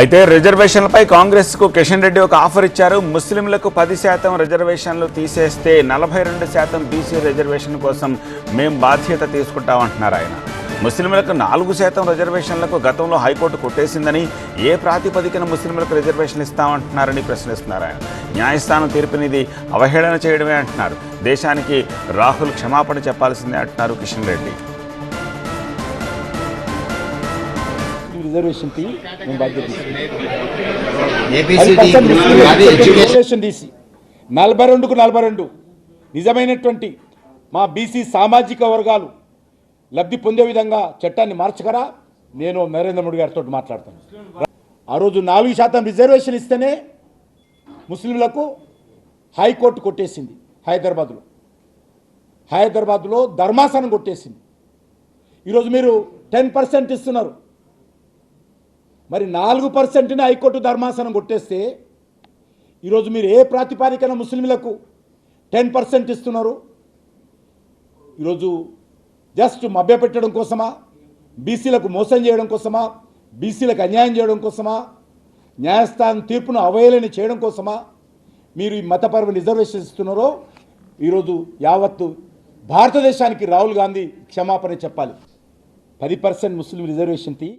అయితే రిజర్వేషన్లపై కాంగ్రెస్కు కిషన్ రెడ్డి ఒక ఆఫర్ ఇచ్చారు. ముస్లింలకు పది శాతం రిజర్వేషన్లు తీసేస్తే నలభై రెండు శాతం బీసీ రిజర్వేషన్ కోసం మేం బాధ్యత తీసుకుంటామంటున్నారు ఆయన. ముస్లింలకు నాలుగు శాతం రిజర్వేషన్లకు గతంలో హైకోర్టు కొట్టేసిందని ఏ ప్రాతిపదికన ముస్లింలకు రిజర్వేషన్ ఇస్తామంటున్నారని ప్రశ్నిస్తున్నారు ఆయన. న్యాయస్థానం తీర్పునిది అవహేళన చేయడమే అంటున్నారు. దేశానికి రాహుల్ క్షమాపణ చెప్పాల్సిందే అంటున్నారు కిషన్ రెడ్డి. రిజర్వేషన్ తీ నేను బాధ్యత తీసుకుంటాను. ఏపీసీ 10% అది ఎడ్యుకేషన్. రిజర్వేషన్ తీసి నలభై రెండుకు నలభై రెండు. నిజమైనటువంటి మా బీసీ సామాజిక వర్గాలు లబ్ధి పొందే విధంగా చట్టాన్ని మార్చగరా నేను నరేంద్ర మోడీ గారితో మాట్లాడతాను. ఆ రోజు నాలుగు శాతం రిజర్వేషన్ ఇస్తేనే ముస్లింలకు హైకోర్టు కొట్టేసింది హైదరాబాద్లో. హైదరాబాద్లో ధర్మాసనం కొట్టేసింది. ఈరోజు మీరు టెన్ పర్సెంట్ ఇస్తున్నారు. మరి నాలుగు పర్సెంట్ని హైకోర్టు ధర్మాసనం కొట్టేస్తే ఈరోజు మీరు ఏ ప్రాతిపాదికన ముస్లింలకు టెన్ పర్సెంట్ ఇస్తున్నారు? ఈరోజు జస్ట్ మభ్యపెట్టడం కోసమా? బీసీలకు మోసం చేయడం కోసమా? బీసీలకు అన్యాయం చేయడం కోసమా? న్యాయస్థానం తీర్పును అవహేళన చేయడం కోసమా? మీరు ఈ మతపరమ రిజర్వేషన్ ఇస్తున్నారో? ఈరోజు యావత్తు భారతదేశానికి రాహుల్ గాంధీ క్షమాపణ చెప్పాలి. పది పర్సెంట్ ముస్లిం రిజర్వేషన్ తీ.